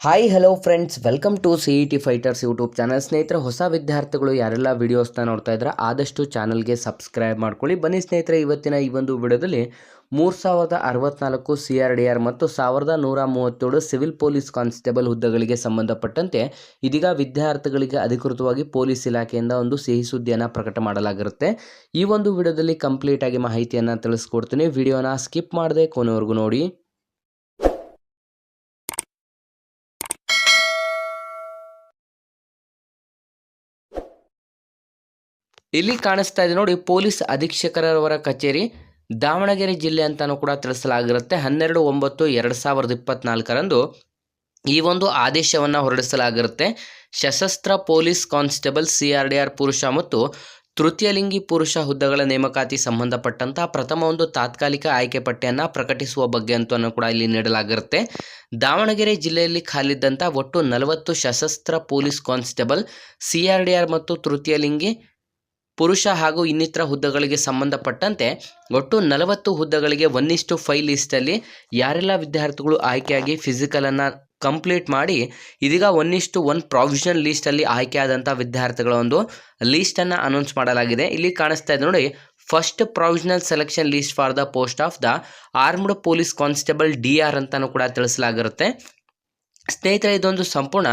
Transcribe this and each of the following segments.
Hi hello friends welcome to C E T fighters YouTube channel ಸ್ನೇಹಿತರೆ, ಹೊಸ ವಿದ್ಯಾರ್ಥಿಗಳು ಯಾರೆಲ್ಲ ವಿಡಿಯೋಸ್ನ ನೋಡ್ತಾ ಇದ್ರೆ, ಆದಷ್ಟು ಚಾನಲ್ಗೆ ಸಬ್ಸ್ಕ್ರೈಬ್ ಮಾಡ್ಕೊಳ್ಳಿ. ಬನ್ನಿ ಸ್ನೇಹಿತರೆ, ಇವತ್ತಿನ ಈ ಒಂದು ವಿಡಿಯೋದಲ್ಲಿ ಮೂರು ಸಾವಿರದ ಅರವತ್ನಾಲ್ಕು ಸಿ ಆರ್ ಡಿ ಆರ್ ಮತ್ತು ಸಾವಿರದ ನೂರ ಮೂವತ್ತೇಳು ಸಿವಿಲ್ ಪೊಲೀಸ್ ಕಾನ್ಸ್ಟೇಬಲ್ ಹುದ್ದೆಗಳಿಗೆ ಸಂಬಂಧಪಟ್ಟಂತೆ ಇದೀಗ ವಿದ್ಯಾರ್ಥಿಗಳಿಗೆ ಅಧಿಕೃತವಾಗಿ ಪೊಲೀಸ್ ಇಲಾಖೆಯಿಂದ ಒಂದು ಸಿಹಿ ಸುದ್ದಿಯನ್ನು ಪ್ರಕಟ ಮಾಡಲಾಗಿರುತ್ತೆ. ಈ ಒಂದು ವಿಡಿಯೋದಲ್ಲಿ ಕಂಪ್ಲೀಟಾಗಿ ಮಾಹಿತಿಯನ್ನು ತಿಳಿಸ್ಕೊಡ್ತೀನಿ. ವಿಡಿಯೋನ ಸ್ಕಿಪ್ ಮಾಡದೆ ಕೊನೆವರೆಗೂ ನೋಡಿ. ಇಲ್ಲಿ ಕಾಣಿಸ್ತಾ ಇದೆ ನೋಡಿ, ಪೊಲೀಸ್ ಅಧೀಕ್ಷಕರವರ ಕಚೇರಿ, ದಾವಣಗೆರೆ ಜಿಲ್ಲೆ ಅಂತಾನೂ ಕೂಡ ತಿಳಿಸಲಾಗಿರುತ್ತೆ. ಹನ್ನೆರಡು, ಒಂಬತ್ತು, ಎರಡು ಸಾವಿರದ ಇಪ್ಪತ್ನಾಲ್ಕರಂದು ಈ ಒಂದು ಆದೇಶವನ್ನು ಹೊರಡಿಸಲಾಗಿರುತ್ತೆ. ಸಶಸ್ತ್ರ police constable C R D R ಪುರುಷ ಮತ್ತು ತೃತೀಯಲಿಂಗಿ ಪುರುಷ ಹುದ್ದೆಗಳ ನೇಮಕಾತಿ ಸಂಬಂಧಪಟ್ಟಂತಹ ಪ್ರಥಮ ಒಂದು ತಾತ್ಕಾಲಿಕ ಆಯ್ಕೆ ಪಟ್ಟಿಯನ್ನು ಪ್ರಕಟಿಸುವ ಬಗ್ಗೆ ಅಂತಲೂ ಕೂಡ ಇಲ್ಲಿ ನೀಡಲಾಗಿರುತ್ತೆ. ದಾವಣಗೆರೆ ಜಿಲ್ಲೆಯಲ್ಲಿ ಖಾಲಿದ್ದಂಥ ಒಟ್ಟು ನಲವತ್ತು ಸಶಸ್ತ್ರ police constable C R D R ಮತ್ತು ತೃತೀಯಲಿಂಗಿ ಪುರುಷ ಹಾಗೂ ಇನ್ನಿತರ ಹುದ್ದೆಗಳಿಗೆ ಸಂಬಂಧಪಟ್ಟಂತೆ ಒಟ್ಟು ನಲವತ್ತು ಹುದ್ದೆಗಳಿಗೆ ಒಂದಿಷ್ಟು ಫೈಲ್ ಲಿಸ್ಟಲ್ಲಿ ಯಾರೆಲ್ಲ ವಿದ್ಯಾರ್ಥಿಗಳು ಆಯ್ಕೆಯಾಗಿ ಫಿಸಿಕಲನ್ನು ಕಂಪ್ಲೀಟ್ ಮಾಡಿ, ಇದೀಗ ಒಂದಿಷ್ಟು ಒಂದು ಒನ್ ಪ್ರಾವಿಷನಲ್ ಲೀಸ್ಟಲ್ಲಿ ಆಯ್ಕೆಯಾದಂಥ ವಿದ್ಯಾರ್ಥಿಗಳ ಒಂದು ಲೀಸ್ಟನ್ನು ಅನೌನ್ಸ್ ಮಾಡಲಾಗಿದೆ. ಇಲ್ಲಿ ಕಾಣಿಸ್ತಾ ಇದೆ ನೋಡಿ first provisional selection list for the post of the armed police constable D R ಅಂತಲೂ ಕೂಡ ತಿಳಿಸಲಾಗಿರುತ್ತೆ. ಸ್ನೇಹಿತರೆ, ಇದೊಂದು ಸಂಪೂರ್ಣ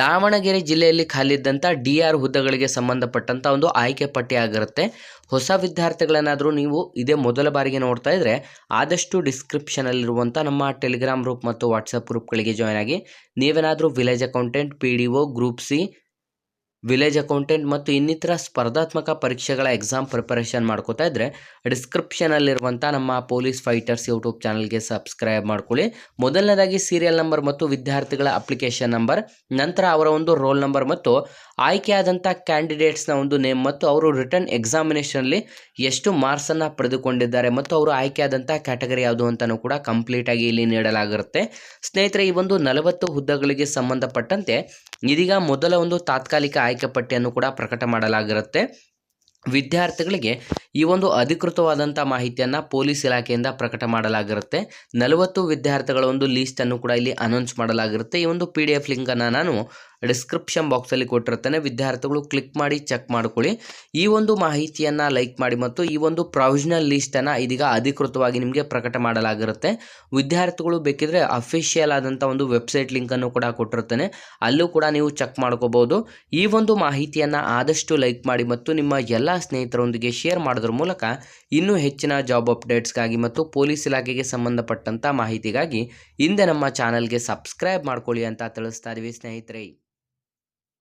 ದಾವಣಗೆರೆ ಜಿಲ್ಲೆಯಲ್ಲಿ ಖಾಲಿದ್ದಂಥ ಡಿ ಆರ್ ಹುದ್ದೆಗಳಿಗೆ ಸಂಬಂಧಪಟ್ಟಂಥ ಒಂದು ಆಯ್ಕೆ ಪಟ್ಟಿ ಆಗಿರುತ್ತೆ. ಹೊಸ ವಿದ್ಯಾರ್ಥಿಗಳನ್ನಾದರೂ ನೀವು ಇದೇ ಮೊದಲ ಬಾರಿಗೆ ನೋಡ್ತಾ ಇದ್ದರೆ ಆದಷ್ಟು ಡಿಸ್ಕ್ರಿಪ್ಷನಲ್ಲಿರುವಂಥ ನಮ್ಮ ಟೆಲಿಗ್ರಾಮ್ ಗ್ರೂಪ್ ಮತ್ತು ವಾಟ್ಸಪ್ ಗ್ರೂಪ್ಗಳಿಗೆ ಜಾಯ್ನ್ ಆಗಿ, ನೀವೇನಾದರೂ village accountant P D O group C village accountant ಮತ್ತು ಇನ್ನಿತರ ಸ್ಪರ್ಧಾತ್ಮಕ ಪರೀಕ್ಷೆಗಳ ಎಕ್ಸಾಮ್ ಪ್ರಿಪರೇಷನ್ ಮಾಡ್ಕೋತಾ ಇದ್ದರೆ ಡಿಸ್ಕ್ರಿಪ್ಷನಲ್ಲಿರುವಂಥ ನಮ್ಮ ಪೊಲೀಸ್ ಫೈಟರ್ಸ್ ಯೂಟ್ಯೂಬ್ ಚಾನಲ್ಗೆ ಸಬ್ಸ್ಕ್ರೈಬ್ ಮಾಡ್ಕೊಳ್ಳಿ. ಮೊದಲನೇದಾಗಿ ಸೀರಿಯಲ್ ನಂಬರ್ ಮತ್ತು ವಿದ್ಯಾರ್ಥಿಗಳ ಅಪ್ಲಿಕೇಶನ್ ನಂಬರ್ ನಂತರ ಅವರ ಒಂದು ರೋಲ್ ನಂಬರ್ ಮತ್ತು ಆಯ್ಕೆಯಾದಂಥ ಕ್ಯಾಂಡಿಡೇಟ್ಸ್ನ ಒಂದು ನೇಮ್ ಮತ್ತು ಅವರು ರಿಟರ್ನ್ ಎಕ್ಸಾಮಿನೇಷನಲ್ಲಿ ಎಷ್ಟು ಮಾರ್ಕ್ಸನ್ನು ಪಡೆದುಕೊಂಡಿದ್ದಾರೆ ಮತ್ತು ಅವರು ಆಯ್ಕೆಯಾದಂಥ ಕ್ಯಾಟಗರಿ ಯಾವುದು ಅಂತಲೂ ಕೂಡ ಕಂಪ್ಲೀಟಾಗಿ ಇಲ್ಲಿ ನೀಡಲಾಗಿರುತ್ತೆ. ಸ್ನೇಹಿತರೆ, ಈ ಒಂದು ನಲವತ್ತು ಹುದ್ದೆಗಳಿಗೆ ಸಂಬಂಧಪಟ್ಟಂತೆ ಇದೀಗ ಮೊದಲ ಒಂದು ತಾತ್ಕಾಲಿಕ ಆಯ್ಕೆ ಪಟ್ಟಿಯನ್ನು ಕೂಡ ಪ್ರಕಟ ಮಾಡಲಾಗಿರುತ್ತೆ. ವಿದ್ಯಾರ್ಥಿಗಳಿಗೆ ಈ ಒಂದು ಅಧಿಕೃತವಾದಂಥ ಮಾಹಿತಿಯನ್ನು ಪೊಲೀಸ್ ಇಲಾಖೆಯಿಂದ ಪ್ರಕಟ ಮಾಡಲಾಗಿರುತ್ತೆ. ನಲವತ್ತು ವಿದ್ಯಾರ್ಥಿಗಳ ಒಂದು ಲೀಸ್ಟನ್ನು ಕೂಡ ಇಲ್ಲಿ ಅನೌನ್ಸ್ ಮಾಡಲಾಗಿರುತ್ತೆ. ಈ ಒಂದು ಪಿ ಡಿ ಎಫ್ ಲಿಂಕನ್ನು ನಾನು ಡಿಸ್ಕ್ರಿಪ್ಷನ್ ಬಾಕ್ಸಲ್ಲಿ ಕೊಟ್ಟಿರ್ತಾನೆ ವಿದ್ಯಾರ್ಥಿಗಳು ಕ್ಲಿಕ್ ಮಾಡಿ ಚೆಕ್ ಮಾಡ್ಕೊಳ್ಳಿ. ಈ ಒಂದು ಮಾಹಿತಿಯನ್ನು ಲೈಕ್ ಮಾಡಿ ಮತ್ತು ಈ ಒಂದು ಪ್ರಾವಿಷನಲ್ ಲೀಸ್ಟನ್ನು ಇದೀಗ ಅಧಿಕೃತವಾಗಿ ನಿಮಗೆ ಪ್ರಕಟ ಮಾಡಲಾಗಿರುತ್ತೆ. ವಿದ್ಯಾರ್ಥಿಗಳು ಬೇಕಿದ್ರೆ ಅಫಿಷಿಯಲ್ ಆದಂಥ ಒಂದು ವೆಬ್ಸೈಟ್ ಲಿಂಕನ್ನು ಕೂಡ ಕೊಟ್ಟಿರ್ತಾನೆ ಅಲ್ಲೂ ಕೂಡ ನೀವು ಚೆಕ್ ಮಾಡ್ಕೋಬೋದು. ಈ ಒಂದು ಮಾಹಿತಿಯನ್ನು ಆದಷ್ಟು ಲೈಕ್ ಮಾಡಿ ಮತ್ತು ನಿಮ್ಮ ಎಲ್ಲ ಸ್ನೇಹಿತರೊಂದಿಗೆ ಶೇರ್ ಮಾಡೋದ್ರ ಮೂಲಕ ಇನ್ನೂ ಹೆಚ್ಚಿನ ಜಾಬ್ ಅಪ್ಡೇಟ್ಸ್ಗಾಗಿ ಮತ್ತು ಪೊಲೀಸ್ ಇಲಾಖೆಗೆ ಸಂಬಂಧಪಟ್ಟಂಥ ಮಾಹಿತಿಗಾಗಿ ಹಿಂದೆ ನಮ್ಮ ಚಾನಲ್ಗೆ ಸಬ್ಸ್ಕ್ರೈಬ್ ಮಾಡ್ಕೊಳ್ಳಿ ಅಂತ ತಿಳಿಸ್ತಾ ಇದ್ದೀವಿ ಸ್ನೇಹಿತರೆ.